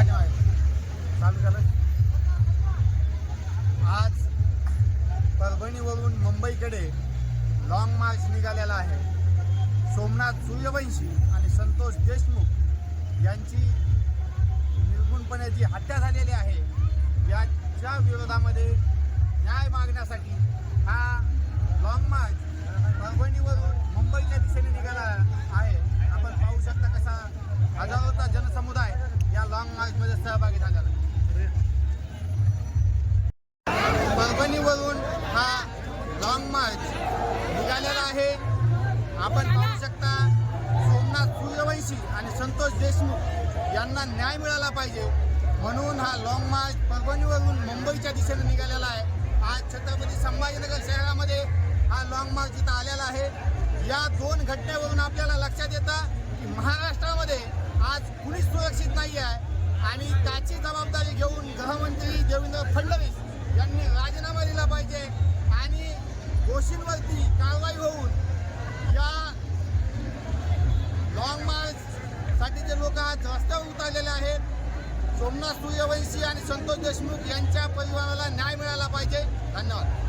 चालू झालं आज परभणीवरून मुंबईकडे लॉंग मार्च निघालेला आहे. सोमनाथ सूर्यवंशी आणि संतोष देशमुख यांची निर्गुणपणे जी हत्या झालेली आहे याच्या विरोधामध्ये न्याय मागण्यासाठी हा लॉंग मार्च परभणीवरून मुंबईच्या दिशेने निघाला आहे आपण पाहू शकता कसा हजारोचा जनसमुदाय या लॉंग मार्चमध्ये सहभागी झाला परभणीवरून हा लॉंग मार्च निघालेला आहे. आपण पाहू शकता सोमनाथ सूर्यवंशी आणि संतोष देशमुख यांना न्याय मिळाला पाहिजे. म्हणून हा लॉंग मार्च परभणीवरून मुंबईच्या दिशेने निघालेला आहे. आज छत्रपती संभाजीनगर शहरामध्ये हा लॉंग मार्च इथं आलेला आहे. या दोन घटनेवरून आपल्याला लक्षात येतं की महाराष्ट्रामध्ये आज कुणीच सुरक्षित नाही आहे आणि त्याची जबाबदारी घेऊन गृहमंत्री देवेंद्र फडणवीस यांनी राजीनामा दिला पाहिजे. आणि दोषींवरती कारवाई होऊन या लॉंग मार्चसाठी जे लोक आज रस्त्यावर उतरलेले आहेत सोमनाथ सूर्यवंशी आणि संतोष देशमुख यांच्या परिवाराला न्याय मिळाला पाहिजे. धन्यवाद.